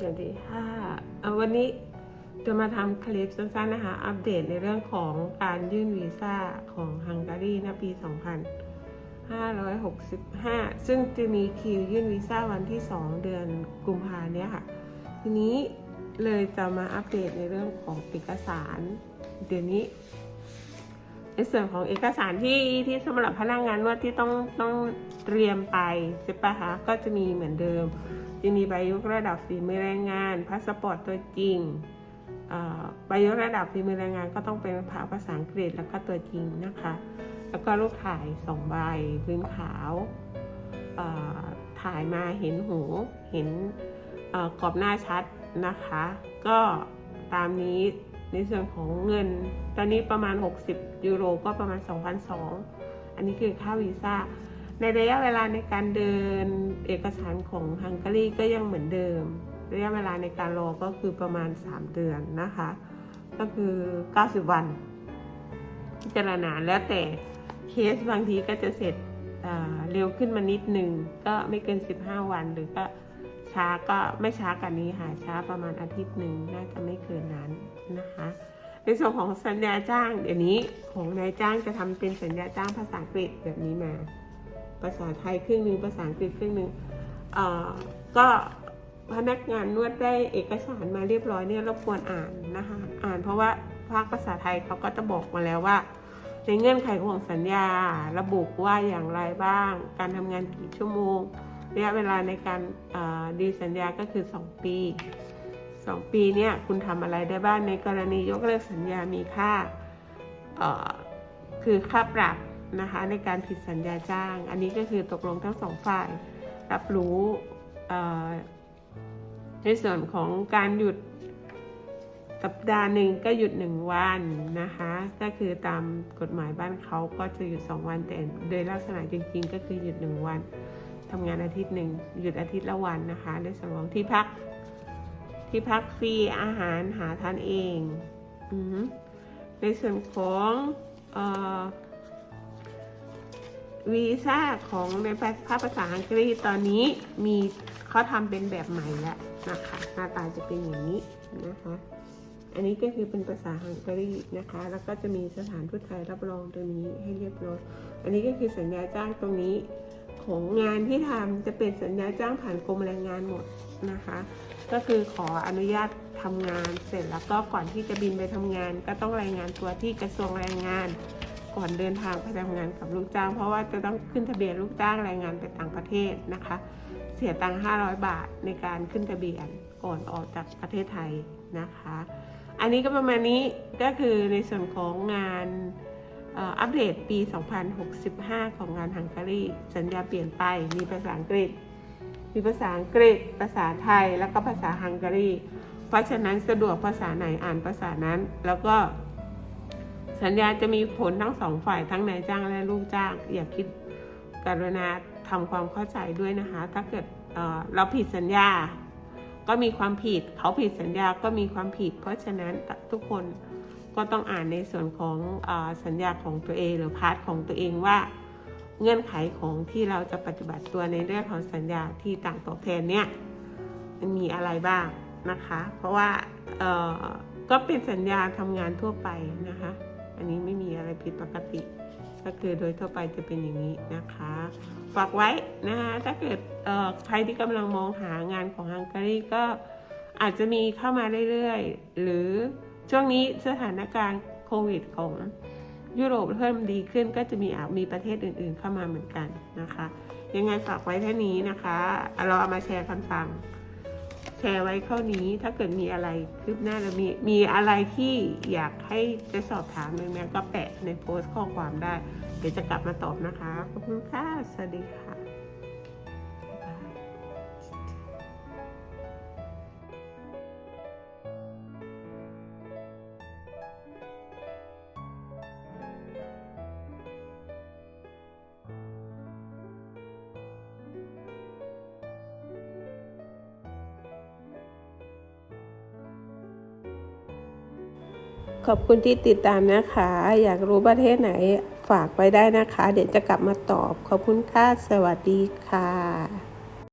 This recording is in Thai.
สวัสดีค่ะวันนี้จะมาทำคลิปสั้นๆนะคะอัปเดตในเรื่องของการยื่นวีซ่าของฮังการีในปี 2565 ซึ่งจะมีคิวยื่นวีซ่าวันที่ 2 เดือนกุมภาเนี้ยค่ะ ทีนี้เลยจะมาอัปเดตในเรื่องของเอกสาร เดี๋ยวนี้ ในส่วนของเอกสารที่ที่สำหรับพนักงานนวดที่ต้องต้องเตรียมไปใช่ปะคะก็จะมีเหมือนเดิม จะมีใบยกระดับฝีมือแรงงานพาสปอร์ตตัวจริงใบยกระดับฝีมือแรงงานก็ต้องเป็นภาษาอังกฤษแล้วก็ตัวจริงนะคะ แล้วก็รูปถ่ายสองใบพื้นขาวถ่ายมาเห็นหูเห็นอกรอบหน้าชัดนะคะ ก็ตามนี้ ในส่วนของเงิน ตอนนี้ประมาณ 60 ยูโรก็ประมาณ 2,200 อันนี้คือค่าวีซ่า ในระยะเวลาในการเดินเอกสารของฮังการีก็ยังเหมือนเดิม ระยะเวลาในการรอก็คือประมาณ 3 เดือนนะคะ ก็คือ 90 วัน พิจารณาแล้วแต่เคสบางทีก็จะเสร็จเร็วขึ้นมานิดหนึ่งก็ไม่เกิน 15 วันหรือก็ ช้าก็ไม่ช้ากันนี้ค่ะช้าประมาณอาทิตย์หนึ่งน่าจะไม่เกินนั้นนะคะ ในส่วนของสัญญาจ้างเดี๋ยวนี้ของนายจ้างจะทำเป็นสัญญาจ้างภาษาอังกฤษแบบนี้มา ภาษาไทยครึ่งหนึ่งภาษาอังกฤษครึ่งหนึ่งเอ่อก็พนักงานนวดได้เอกสารมาเรียบร้อยเนี่ยรบกวนอ่านนะคะอ่านเพราะว่าภาคภาษาไทยเขาก็จะบอกมาแล้วว่าในเงื่อนไขของสัญญาระบุว่าอย่างไรบ้าง การทำงานกี่ชั่วโมง ระยะเวลาในการดีสัญญาก็คือ 2 ปี 2 ปีเนี่ยคุณทำอะไรได้บ้างในกรณียกเลิกสัญญามีค่าคือค่าปรับนะคะในการผิดสัญญาจ้าง อันนี้ก็คือตกลงทั้งสองฝ่าย รับรู้ในส่วนของการหยุดสัปดาห์หนึ่งก็หยุดหนึ่งวันนะคะ ก็คือตามกฎหมายบ้านเขาก็จะหยุดสองวันแต่โดยลักษณะจริงๆ ก็คือหยุดหนึ่งวัน ทำงานอาทิตย์หนึ่งหยุดอาทิตย์ละวันนะคะในส่วนของที่พัก ที่พักฟรีอาหารหาทานเองอในส่วนของออวีซ่าของในภาคภาษาอังกฤษตอนนี้มีเขาทำเป็นแบบใหม่แล้วนะคะ หน้าตาจะเป็นอย่างนี้นะคะ อันนี้ก็คือเป็นภาษาฮังการีนะคะ แล้วก็จะมีสถานทูตไทยรับรองตรงนี้ให้เรียบร้อย อันนี้ก็คือสัญญาจ้างตรงนี้ ของงานที่ทำจะเป็นสัญญาจ้างผ่านกรมแรงงานหมดนะคะ ก็คือขออนุญาตทำงานเสร็จแล้วก็ก่อนที่จะบินไปทำงาน ก็ต้องรายงานตัวที่กระทรวงแรงงาน ก่อนเดินทางไปทำงานกับลูกจ้าง เพราะว่าจะต้องขึ้นทะเบียนลูกจ้างแรงงานไปต่างประเทศนะคะ เสียตังค์500 บาทในการขึ้นทะเบียนก่อนออกจากประเทศไทยนะคะ อันนี้ก็ประมาณนี้ก็คือในส่วนของงาน อัปเดตปี 2065 ของงานฮังการี สัญญาเปลี่ยนไป มีภาษาอังกฤษ มีภาษาอังกฤษ ภาษาไทย แล้วก็ภาษาฮังการี เพราะฉะนั้นสะดวกภาษาไหนอ่านภาษานั้น แล้วก็ สัญญาจะมีผลทั้งสองฝ่ายทั้งนายจ้างและลูกจ้าง อย่าคิดกรุณาทำความเข้าใจด้วยนะคะ ถ้าเกิดเเราผิดสัญญา ก็มีความผิด เขาผิดสัญญาก็มีความผิด เพราะฉะนั้นทุกคน ก็ต้องอ่านในส่วนของอสัญญาของตัวเอง หรือพาร์ทของตัวเองว่า เงื่อนไขของที่เราจะปฏิบัติตัวในเรื่องของสัญญาที่ต่างตอบแทนเนี่ยมันมีอะไรบ้างนะคะ เพราะว่าก็เป็นสัญญาทำงานทั่วไปนะคะ อันนี้ไม่มีอะไรผิดปกติ ก็คือโดยทั่วไปจะเป็นอย่างนี้นะคะ ฝากไว้นะคะถ้าเกิดใครที่กำลังมองหางานของฮังการีก็อาจจะมีเข้ามาเรื่อยๆ หรือ ช่วงนี้สถานการณ์โควิดของยุโรปเริ่มดีขึ้นก็จะมีอาจมีประเทศอื่นๆเข้ามาเหมือนกันนะคะ ยังไงฝากไว้แค่นี้นะคะ เราเอามาแชร์กันฟัง แชร์ไว้เท่านี้ถ้าเกิดมีอะไรคืบหน้าหรือมีมีอะไรที่อยากให้จะสอบถามเรื่องนี้ก็แปะในโพสต์ข้อความได้ เดี๋ยวจะกลับมาตอบนะคะ ขอบคุณค่ะ สวัสดีค่ะ ขอบคุณที่ติดตามนะคะ อยากรู้ประเทศไหนฝากไว้ได้นะคะ เดี๋ยวจะกลับมาตอบ ขอบคุณค่ะ สวัสดีค่ะ